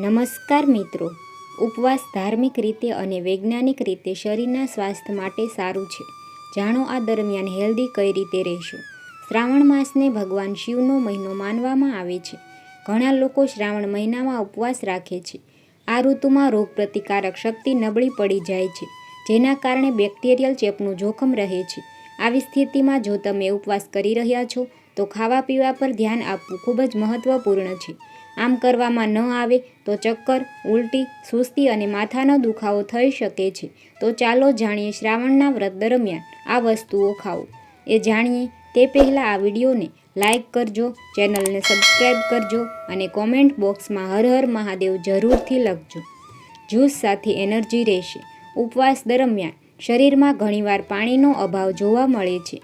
નમસ્કાર મિત્રો. ઉપવાસ ધાર્મિક રીતે અને વૈજ્ઞાનિક રીતે શરીરના સ્વાસ્થ્ય માટે સારું છે. જાણો આ દરમિયાન હેલ્ધી કઈ રીતે રહેશું? શ્રાવણ માસને ભગવાન શિવનો મહિનો માનવામાં આવે છે. ઘણા લોકો શ્રાવણ મહિનામાં ઉપવાસ રાખે છે. આ ઋતુમાં રોગપ્રતિકારક શક્તિ નબળી પડી જાય છે, જેના કારણે બેક્ટેરિયલ ચેપનું જોખમ રહે છે. આવી સ્થિતિમાં જો તમે ઉપવાસ કરી રહ્યા છો, તો ખાવા પીવા પર ધ્યાન આપવું ખૂબ જ મહત્વપૂર્ણ છે. આમ કરવામાં ન આવે તો ચક્કર, ઉલટી, સુસ્તી અને માથાનો દુખાવો થઈ શકે છે. તો ચાલો જાણીએ શ્રાવણના વ્રત દરમિયાન આ વસ્તુઓ ખાઓ. એ જાણીએ તે પહેલાં આ વિડીયોને લાઈક કરજો, ચેનલને સબસ્ક્રાઈબ કરજો અને કોમેન્ટ બોક્સમાં હર હર મહાદેવ જરૂરથી લખજો. જ્યુસ સાથે એનર્જી રહેશે. ઉપવાસ દરમિયાન શરીરમાં ઘણીવાર પાણીનો અભાવ જોવા મળે છે.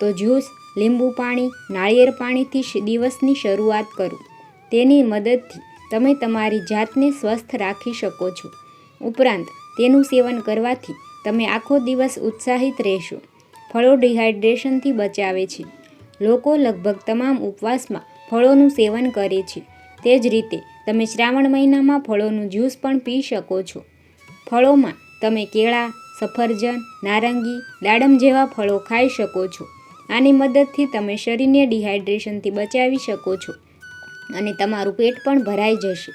તો જ્યુસ લીંબુ પાણી, નાળિયેર પાણીથી દિવસની શરૂઆત કરો. તેની મદદથી તમે તમારી જાતને સ્વસ્થ રાખી શકો છો. ઉપરાંત, તેનું સેવન કરવાથી તમે આખો દિવસ ઉત્સાહિત રહેશો. ફળો ડિહાઇડ્રેશનથી બચાવે છે. લોકો લગભગ તમામ ઉપવાસમાં ફળોનું સેવન કરે છે. તે જ રીતે, તમે શ્રાવણ મહિનામાં ફળોનું જ્યુસ પણ પી શકો છો. ફળોમાં તમે કેળા, સફરજન, નારંગી, દાડમ જેવા ફળો ખાઈ શકો છો. આની મદદથી તમે શરીરને ડિહાઇડ્રેશનથી બચાવી શકો છો. અને તમારું પેટ પણ ભરાઈ જશે.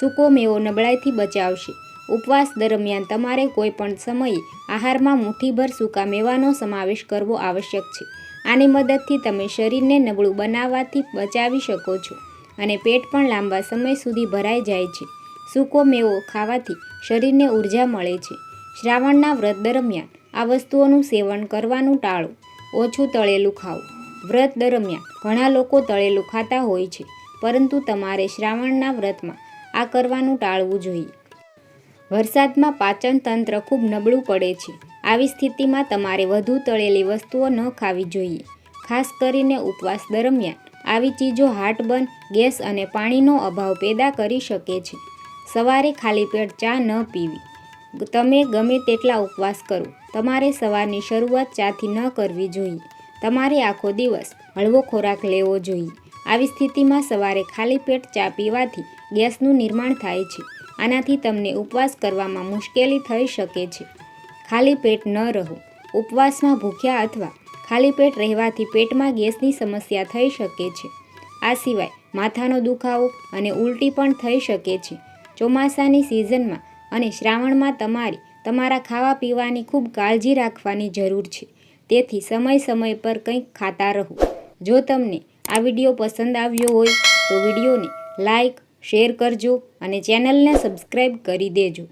સૂકો મેવો નબળાઈથી બચાવશે. ઉપવાસ દરમિયાન તમારે કોઈ પણ સમયે આહારમાં મુઠ્ઠીભર સૂકા મેવાનો સમાવેશ કરવો આવશ્યક છે. આની મદદથી તમે શરીરને નબળું બનાવવાથી બચાવી શકો છો અને પેટ પણ લાંબા સમય સુધી ભરાઈ જાય છે. સૂકો મેવો ખાવાથી શરીરને ઊર્જા મળે છે. શ્રાવણના વ્રત દરમિયાન આ વસ્તુઓનું સેવન કરવાનું ટાળો. ઓછું તળેલું ખાવું વ્રત દરમિયાન ઘણા લોકો તળેલું ખાતા હોય છે. પરંતુ તમારે શ્રાવણના વ્રતમાં આ કરવાનું ટાળવું જોઈએ. વરસાદમાં પાચન તંત્ર ખૂબ નબળું પડે છે. આવી સ્થિતિમાં તમારે વધુ તળેલી વસ્તુઓ ન ખાવી જોઈએ. ખાસ કરીને ઉપવાસ દરમિયાન આવી ચીજો હાર્ટબર્ન ગેસ અને પાણીનો અભાવ પેદા કરી શકે છે. સવારે ખાલી પેટ ચા ન પીવી. તમે ગમે તેટલા ઉપવાસ કરો. તમારે સવારની શરૂઆત ચાથી ન કરવી જોઈએ. તમારે આખો દિવસ હળવો ખોરાક લેવો જોઈએ. આવી સ્થિતિમાં સવારે ખાલી પેટ ચા પીવાથી ગેસનું નિર્માણ થાય છે. આનાથી તમને ઉપવાસ કરવામાં મુશ્કેલી થઈ શકે છે. ખાલી પેટ ન રહો. ઉપવાસમાં ભૂખ્યા અથવા ખાલી પેટ રહેવાથી પેટમાં ગેસની સમસ્યા થઈ શકે છે. આ સિવાય માથાનો દુખાવો અને ઉલટી પણ થઈ શકે છે. ચોમાસાની સિઝનમાં અને શ્રાવણમાં તમારી, તમારા ખાવા પીવાની ખૂબ કાળજી રાખવાની જરૂર છે. તેથી સમય સમય પર કંઈક ખાતા રહો. જો તમને આ વીડિયો પસંદ આવ્યો હોય તો વિડીયોને લાઈક, શેર કરજો અને ચેનલને સબસ્ક્રાઈબ કરી દેજો.